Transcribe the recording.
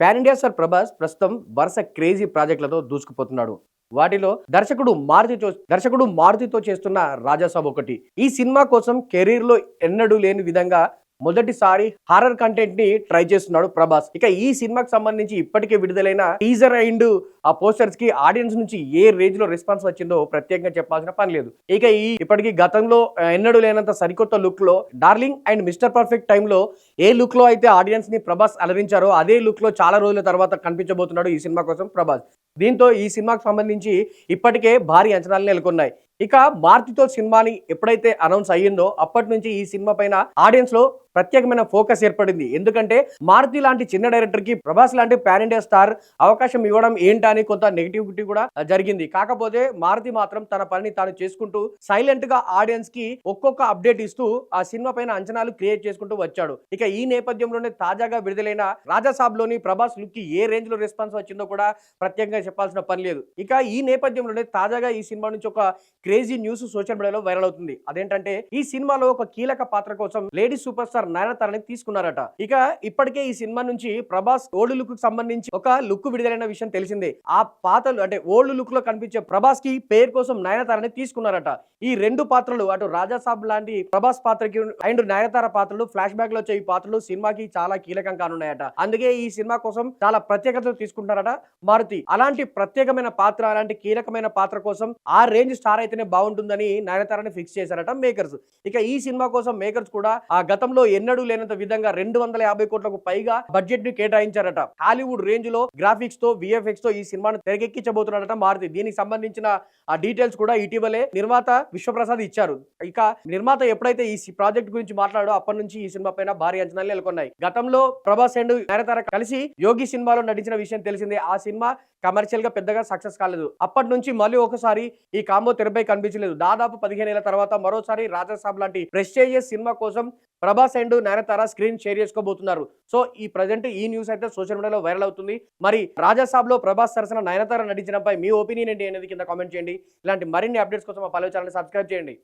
Pan India sir Prabhas ప్రస్తుతం వరుస crazy ప్రాజెక్టులతో దూసుకుపోతున్నాడు. వాటిలో దర్శకుడు మారుతితో దర్శకుడు మారుతితో చేస్తున్న రాజాసాబ్ ఒకటి. ఈ సినిమా కోసం కెరీర్లో ఎన్నడూ లేని విధంగా మొదటిసారి హారర్ కంటెంట్ని ట్రై చేస్తున్నాడు ప్రభాస్. ఇక ఈ సినిమాకి సంబంధించి ఇప్పటికే విడుదలైన టీజర్ అండ్ ఆ పోస్టర్స్కి ఆడియన్స్ నుంచి ఏ రేంజ్లో రెస్పాన్స్ వచ్చిందో ప్రత్యేకంగా చెప్పాల్సిన పని లేదు. ఇక ఈ ఇప్పటికీ గతంలో ఎన్నడూ లేనంత సరికొత్త లుక్లో డార్లింగ్ అండ్ మిస్టర్ పర్ఫెక్ట్ టైంలో ఏ లుక్లో అయితే ఆడియన్స్ని ప్రభాస్ అలరించారో అదే లుక్లో చాలా రోజుల తర్వాత కనిపించబోతున్నాడు ఈ సినిమా కోసం ప్రభాస్. దీంతో ఈ సినిమాకు సంబంధించి ఇప్పటికే భారీ అంచనాలు నెలకొన్నాయి. ఇక మార్తితో సినిమాని ఎప్పుడైతే అనౌన్స్ అయ్యిందో అప్పటి నుంచి ఈ సినిమా పైన ఆడియన్స్లో ప్రత్యేకమైన ఫోకస్ ఏర్పడింది. ఎందుకంటే మారుతి లాంటి చిన్న డైరెక్టర్కి ప్రభాస్ లాంటి పాన్ ఇండియా స్టార్ అవకాశం ఇవ్వడం ఏంటా అని కొంత నెగిటివిటీ కూడా జరిగింది. కాకపోతే మారుతి మాత్రం తన పనిని తాను చేసుకుంటూ సైలెంట్గా ఆడియన్స్కి ఒక్కొక్క అప్డేట్ ఇస్తూ ఆ సినిమా పైన అంచనాలు క్రియేట్ చేసుకుంటూ వచ్చాడు. ఇక ఈ నేపథ్యంలోనే తాజాగా విడుదలైన రాజాసాబ్లోని ప్రభాస్ లుక్కి ఏ రేంజ్లో రెస్పాన్స్ వచ్చిందో కూడా ప్రత్యేకంగా చెప్పాల్సిన పని లేదు. ఇక ఈ నేపథ్యంలోనే తాజాగా ఈ సినిమా నుంచి ఒక crazy news social media viral అవుతుంది. అదేంటంటే ఈ సినిమాలో ఒక కీలక పాత్ర కోసం లేడీ సూపర్ స్టార్ నయనతారని తీసుకున్నారట. ఇక ఇప్పటికే ఈ సినిమా నుంచి ప్రభాస్ ఓల్డ్ లుక్కు సంబంధించి ఒక లుక్ విడుదలైన విషయం తెలిసిందే. ఆ పాత్రలు అంటే ఓల్డ్ లుక్లో కనిపించే ప్రభాస్కి పేరు కోసం నయనతారని తీసుకున్నారట. ఈ రెండు పాత్రలు అటు రాజాసాబ్ లాంటి ప్రభాస్ పాత్రకి అండ్ నయనతార పాత్రలు ఫ్లాష్ బ్యాక్లో వచ్చే ఈ పాత్రలు సినిమాకి చాలా కీలకం కానున్నాయట. అందుకే ఈ సినిమా కోసం చాలా ప్రత్యేకతలు తీసుకుంటారట మారుతి. అలాంటి ప్రత్యేకమైన పాత్ర అలాంటి కీలకమైన పాత్ర కోసం ఆ రేంజ్ స్టార్ అయితేనే బాగుంటుందని నయనతారని ఫిక్స్ చేశారట మేకర్స్. ఇక ఈ సినిమా కోసం మేకర్స్ కూడా ఆ గతంలో ఎన్నడూ లేనంత విధంగా రెండు వందల యాభై కోట్లకు పైగా బడ్జెట్ని కేటాయించారట. హాలీవుడ్ రేంజ్లో గ్రాఫిక్స్తో విఎఫ్ఎక్స్తో ఈ సినిమాను తెరకెక్కించబోతున్నాడట మారుతి. దీనికి సంబంధించిన ఆ డీటెయిల్స్ కూడా ఇటీవలే నిర్మాత విశ్వప్రసాద్ ఇచ్చారు. ఇక నిర్మాత ఎప్పుడైతే ఈ ప్రాజెక్ట్ గురించి మాట్లాడో అప్పటి నుంచి ఈ సినిమా పైన భారీ అంచనాలు నెలకొన్నాయి. గతంలో ప్రభాస్ అండ్ నయనతార కలిసి యోగి సినిమాలో నటించిన విషయం తెలిసిందే. ఆ సినిమా కమర్షియల్గా పెద్దగా సక్సెస్ కాలేదు. అప్పటి నుంచి మళ్ళీ ఒకసారి ఈ కాంబో తెరపై కనిపించలేదు. దాదాపు పదిహేను ఏళ్ళ తర్వాత మరోసారి రాజాసాబ్ లాంటి ప్రెస్టేజియస్ సినిమా కోసం Prabhas and Nayanthara screen share చేసుకోబోతున్నారు. So ఈ ప్రజెంట్ ఈ న్యూస్ అయితే సోషల్ మీడియాలో వైరల్ అవుతుంది. మరి రాజాసాబ్లో ప్రభాస్ సరసన నయనతార నటించడంపై మీ ఒపీనియన్ ఏంటి అనేది కింద కామెంట్ చేయండి. ఇలాంటి మరిన్ని అప్డేట్స్ కోసం మా ఛానల్ సబ్స్క్రైబ్ చేయండి.